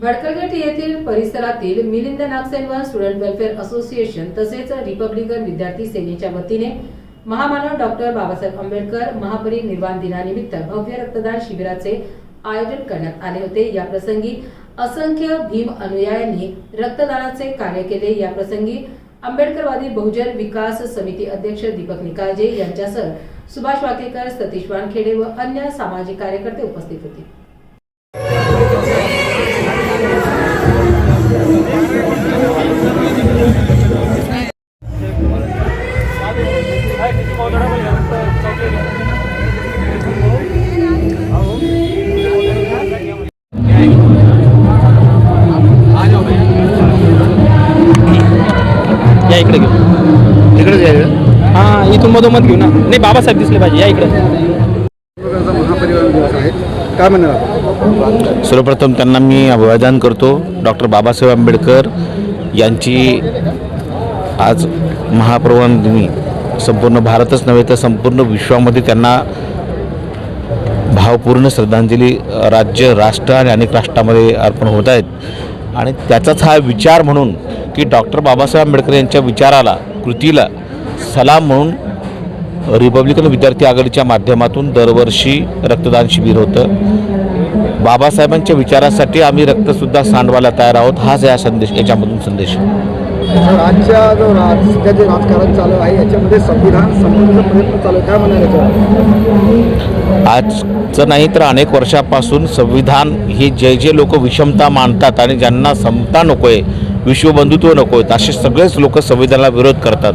भडकलगेट येथील परिसरातील मिलिंद नागसेनवर स्टुडंट वेलफेअर असोसिएशन तसेच रिपब्लिकन विद्यार्थी सेनेच्या वतीने महामानव डॉक्टर बाबासाहेब आंबेडकर महापरिनिर्वाण दिनानिमित्त भव्य रक्तदान शिबिराचे आयोजन करण्यात आले होते. या प्रसंगी असंख्य भीम अनुयायांनी रक्तदानाचे कार्य केले. या प्रसंगी आंबेडकरवादी बहुजन विकास समिती अध्यक्ष दीपक निकाळजे यांच्यासह सुभाष वाकेकर सतीश वानखेडे व अन्य सामाजिक कार्यकर्ते उपस्थित होते. इथून मधोमध घेऊ ना. नाही बाबासाहेब दिसले पाहिजे. या इकडे. महापरिवार दिवस आहे. काय म्हणणार आपण? सर्वप्रथम त्यांना मी अभिवादन करतो. डॉक्टर बाबासाहेब आंबेडकर यांची आज महाप्रवान दिनी संपूर्ण भारतच नव्हे तर संपूर्ण विश्वामध्ये त्यांना भावपूर्ण श्रद्धांजली राज्य राष्ट्र आणि अनेक राष्ट्रामध्ये अर्पण होत आहेत. आणि त्याचाच हा विचार म्हणून की डॉक्टर बाबासाहेब आंबेडकर यांच्या विचाराला कृतीला सलाम म्हणून रिपब्लिकन विद्यार्थी आघाडीच्या माध्यमातून दरवर्षी रक्तदान शिबिर होतं. बाबासाहेबांच्या विचारासाठी आम्ही रक्तसुद्धा सांडवायला तयार आहोत. हाच या संदेश याच्यामधून संदेश. आहे. आजच्या जो राज सध्या जे राजकारण चालू आहे याच्यामध्ये संविधान संपवण्याचा प्रयत्न चालू आहे. काय म्हणणार याच्यावर आजचं नाही तर अनेक वर्षापासून संविधान हे जे जे लोक विषमता मानतात आणि ज्यांना समता नको आहे विश्वबंधुत्व नको आहेत. असे सगळेच लोक संविधानाला विरोध करतात.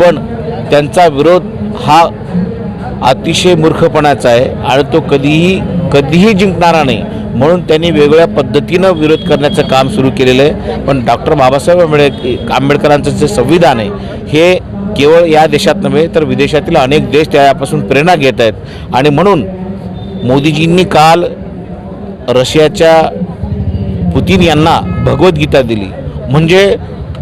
पण त्यांचा विरोध हा अतिशय मूर्खपणाचा आहे आणि तो कधीही कधीही जिंकणारा नाही. म्हणून त्यांनी वेगवेगळ्या पद्धतीनं विरोध करण्याचं काम सुरू केलेलं आहे. पण डॉक्टर बाबासाहेब आंबेडकर आंबेडकरांचं जे संविधान आहे हे केवळ या देशात नव्हे तर विदेशातील अनेक देश त्यापासून प्रेरणा घेत आहेत. आणि म्हणून मोदीजींनी काल रशियाच्या पुतीन यांना भगवद्गीता दिली. म्हणजे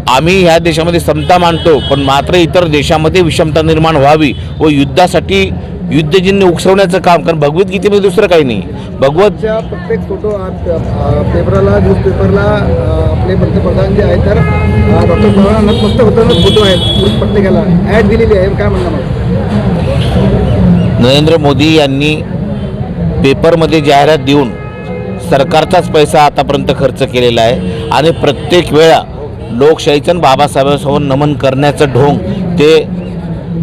आम्ही ह्या देशामध्ये समता मानतो पण मात्र इतर देशामध्ये विषमता निर्माण व्हावी व युद्धासाठी युद्धजिन्य उकसवण्याचं काम कारण भगवद्गीतेमध्ये दुसरं काही नाही. भगवत प्रत्येक फोटो पेपरला न्यूज पेपरला आपले पंतप्रधान जे आहेत तर डॉक्टर बाबांना होताना फोटो आहेत प्रत्येकाला ॲड दिलेली आहे काय म्हणणार नरेंद्र मोदी यांनी पेपरमध्ये जाहिरात देऊन सरकारचाच पैसा आतापर्यंत खर्च केलेला आहे. आणि प्रत्येक वेळा लोकशाहीचं आणि बाबासाहेबांसमोर नमन करण्याचं ढोंग ते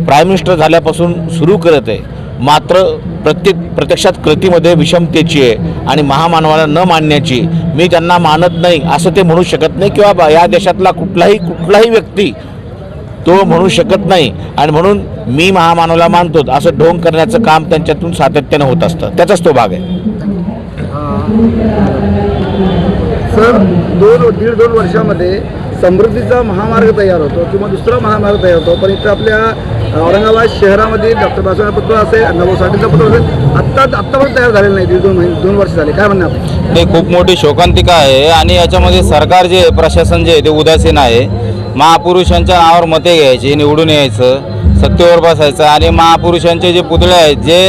प्राईम मिनिस्टर झाल्यापासून सुरू करत आहे. मात्र प्रत्येक प्रत्यक्षात कृतीमध्ये विषमतेची आहे आणि महामानवाला न मानण्याची मी त्यांना मानत नाही असं ते म्हणू शकत नाही किंवा बा- या देशातला कुठलाही कुठलाही व्यक्ती तो म्हणू शकत नाही. आणि म्हणून मी महामानवाला मानतो असं ढोंग करण्याचं काम त्यांच्यातून सातत्यानं होत असतं. त्याचाच तो भाग आहे. सर दोन दीड दोन वर्षामध्ये समृद्धीचा महामार्ग तयार होतो किंवा दुसरा महामार्ग तयार होतो. पण इथं आपल्या औरंगाबाद शहरामध्ये डॉक्टर बाबासाहेब पत्र असेल नवो साठीचं पत्र असेल आत्ता आत्तापर्यंत तयार झालेलं नाही. दीड दोन महिने दोन वर्ष झाले. काय म्हणणं आपण हे खूप मोठी शोकांतिका आहे आणि याच्यामध्ये सरकार जे प्रशासन जे आहे ते उदासीन आहे. महापुरुषांच्या नावावर मते घ्यायची निवडून यायचं सत्तेवर बसायचं आणि महापुरुषांचे जे पुतळे आहेत जे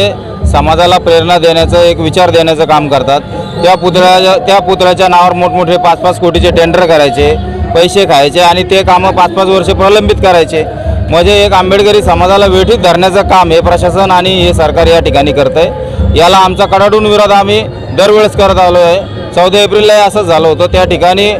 समाजाला प्रेरणा देण्याचं एक विचार देण्याचं काम करतात. त्या पुतळ्याच्या त्या पुतळ्याच्या नावावर मोठमोठे पाच पाच कोटीचे टेंडर करायचे पैसे खायचे आणि ते कामं पाच पाच वर्ष प्रलंबित करायचे. म्हणजे एक आंबेडकरी समाजाला वेठीत धरण्याचं काम हे प्रशासन आणि हे सरकार या ठिकाणी करत आहे याला आमचा कडाडून विरोध आम्ही दरवेळेस करत आलो आहे चौदा एप्रिलला असंच झालं होतं. त्या ठिकाणी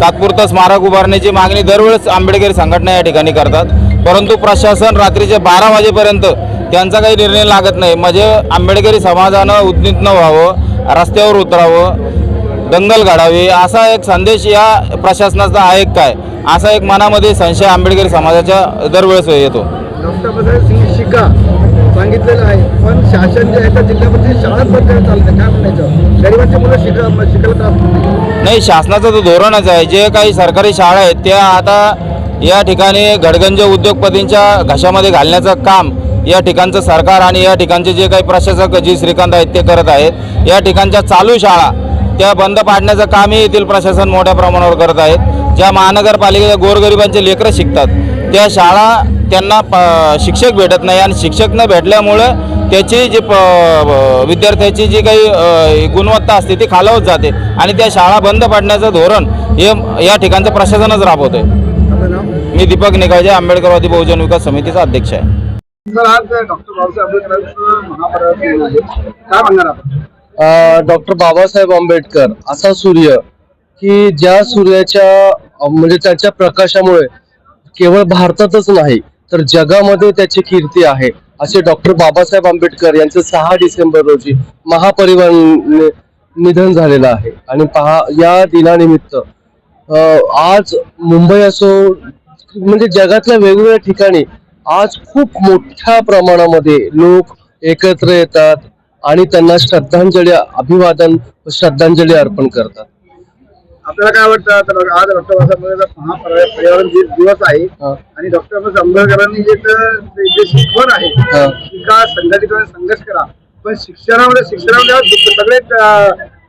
तात्पुरतं स्मारक उभारण्याची मागणी दरवेळेस आंबेडकरी संघटना या ठिकाणी करतात. परंतु प्रशासन रात्रीचे बारा वाजेपर्यंत त्यांचा काही निर्णय लागत नाही. म्हणजे आंबेडकरी समाजानं उद्नीत न व्हावं रस्त्यावर उतरावं दंगल घडावी असा एक संदेश या प्रशासनाचा आहे काय? असा एक मनामध्ये संशय आंबेडकरी समाजाच्या दरवेळेस येतो. डॉक्टर बाबासाहेब सिंग शिका. सांगितलेलं आहे. पण शासन जे आहे त्या जिल्ह्यामध्ये शाळा बंद करण्यात आलं काय म्हणायचं? गरिबांची मुलं शिका शिकायला त्रास होतो. नाही शासनाचं तर धोरणच आहे. जे काही सरकारी शाळा आहेत त्या आता या ठिकाणी घडगंज उद्योगपतींच्या घशामध्ये घालण्याचं काम या ठिकाणचं सरकार आणि या ठिकाणचे जे काही प्रशासक जी श्रीकांत आहेत ते करत आहेत. या ठिकाणच्या चालू शाळा त्या बंद पाडण्याचं कामही येथील प्रशासन मोठ्या प्रमाणावर करत आहेत. ज्या महानगरपालिकेच्या गोरगरिबांचे लेकरं शिकतात त्या शाळा त्यांना प- शिक्षक भेटत नाही आणि शिक्षक न भेटल्यामुळं त्याची जी प- विद्यार्थ्याची जी काही गुणवत्ता असते ती खालावत जाते आणि त्या शाळा बंद पाडण्याचं धोरण हे या ठिकाणचं प्रशासनच राबवत आहे मी दीपक निकाळजे आंबेडकरवादी बहुजन विकास समितीचा अध्यक्ष आहे. डॉक्टर बाबासाहेब आंबेडकर असा सूर्य की ज्या सूर्याच्या म्हणजे त्याच्या प्रकाशामुळे केवळ भारतातच नाही तर जगामध्ये त्याची कीर्ती आहे असे डॉक्टर बाबासाहेब आंबेडकर यांचं सहा डिसेंबर रोजी महापरिवार निधन झालेलं आहे. आणि पहा या दिनानिमित्त आज मुंबई असो म्हणजे जगातल्या वेगवेगळ्या ठिकाणी आज खूप मोठ्या प्रमाणामध्ये लोक एकत्र येतात आणि त्यांना श्रद्धांजली अभिवादन श्रद्धांजली अर्पण करतात. आपल्याला काय वाटतं? तर आज डॉक्टर बाबासाहेब पर्यावरण दिवस आहे. आणि डॉक्टर बाबासाहेब आंबेडकरांनी जे शिकवण आहे. की संघटित संघर्ष करा. पण शिक्षणामध्ये शिक्षणामध्ये सगळे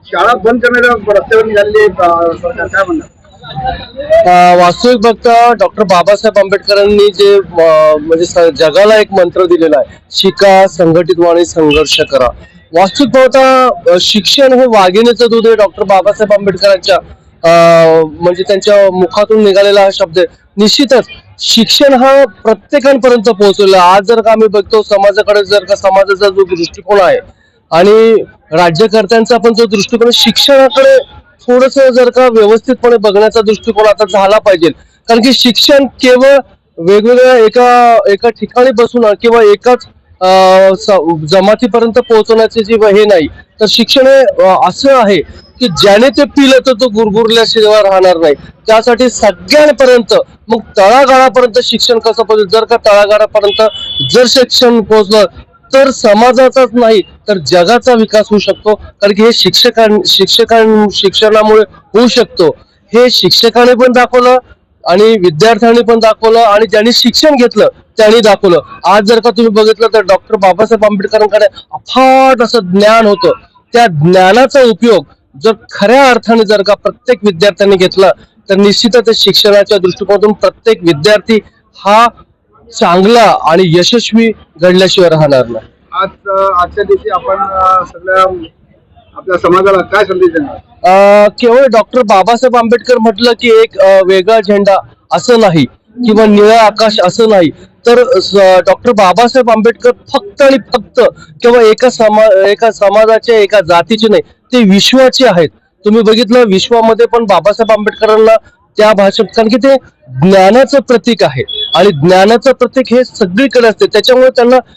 शाळा बंद करण्याच्या रस्त्यावर निघालेली अं, सरकार. काय म्हणणार? वास्तविक बघता डॉक्टर बाबासाहेब आंबेडकरांनी जे म्हणजे स- जगाला एक मंत्र दिलेला आहे शिका संघटित आणि संघर्ष करा वास्तविक बघता शिक्षण हे वाघिणीचं दूध आहे डॉक्टर बाबासाहेब आंबेडकरांच्या म्हणजे त्यांच्या मुखातून निघालेला हा शब्द आहे निश्चितच शिक्षण हा प्रत्येकांपर्यंत पोहोचलेला आहे. आज जर का आम्ही बघतो समाजाकडे जर का समाजाचा जो दृष्टिकोन आहे आणि राज्यकर्त्यांचा पण जो दृष्टिकोन आहे, शिक्षणाकडे थोडस जर का व्यवस्थितपणे बघण्याचा दृष्टिकोन आता झाला पाहिजे. कारण की शिक्षण केवळ वेगवेगळ्या एका एका ठिकाणी बसून किंवा एकाच स- जमातीपर्यंत पोहोचवण्याचे जे हे नाही तर शिक्षण हे असं आहे की ज्याने ते पिलं तर तो गुरगुरल्याशिवाय राहणार नाही. त्यासाठी सगळ्यांपर्यंत मग तळागाळापर्यंत शिक्षण कसं पोहोचेल? जर का तळागाळापर्यंत जर शिक्षण पोहोचलं तर समाजाचाच नाही तर जगाचा विकास होऊ शकतो. कारण की हे शिक्षकां शिक्षकां शिक्षणामुळे होऊ शकतो. हे शिक्षकाने पण दाखवलं आणि विद्यार्थ्यांनी पण दाखवलं आणि ज्यांनी शिक्षण घेतलं त्यांनी दाखवलं. आज जर का तुम्ही बघितलं तर डॉक्टर बाबासाहेब आंबेडकरांकडे अफाट असं ज्ञान होतं. त्या ज्ञानाचा उपयोग जर खऱ्या अर्थाने जर का प्रत्येक विद्यार्थ्यांनी घेतला तर निश्चितच शिक्षणाच्या दृष्टिकोनातून प्रत्येक विद्यार्थी हा चांगला आणि यशस्वी घडल्याशिवाय राहणार नाही. आज आजच्या दिवशी आपण सगळ्या आपल्या समाजाला काय संदेश देणार? केवळ डॉक्टर बाबासाहेब आंबेडकर म्हटलं की एक वेगळा झेंडा असं नाही किंवा निळं आकाश असं नाही. तर डॉक्टर बाबासाहेब आंबेडकर फक्त आणि फक्त केवळ एका समा एका समाजाचे एका जातीचे नाही ते विश्वाचे आहेत. तुम्ही बघितलं विश्वामध्ये पण बाबासाहेब आंबेडकरांना त्या भाषेत. कारण की ते ज्ञानाचं प्रतीक आहे. आणि ज्ञानाचं प्रतीक हे सगळीकडे असते. त्याच्यामुळे त्यांना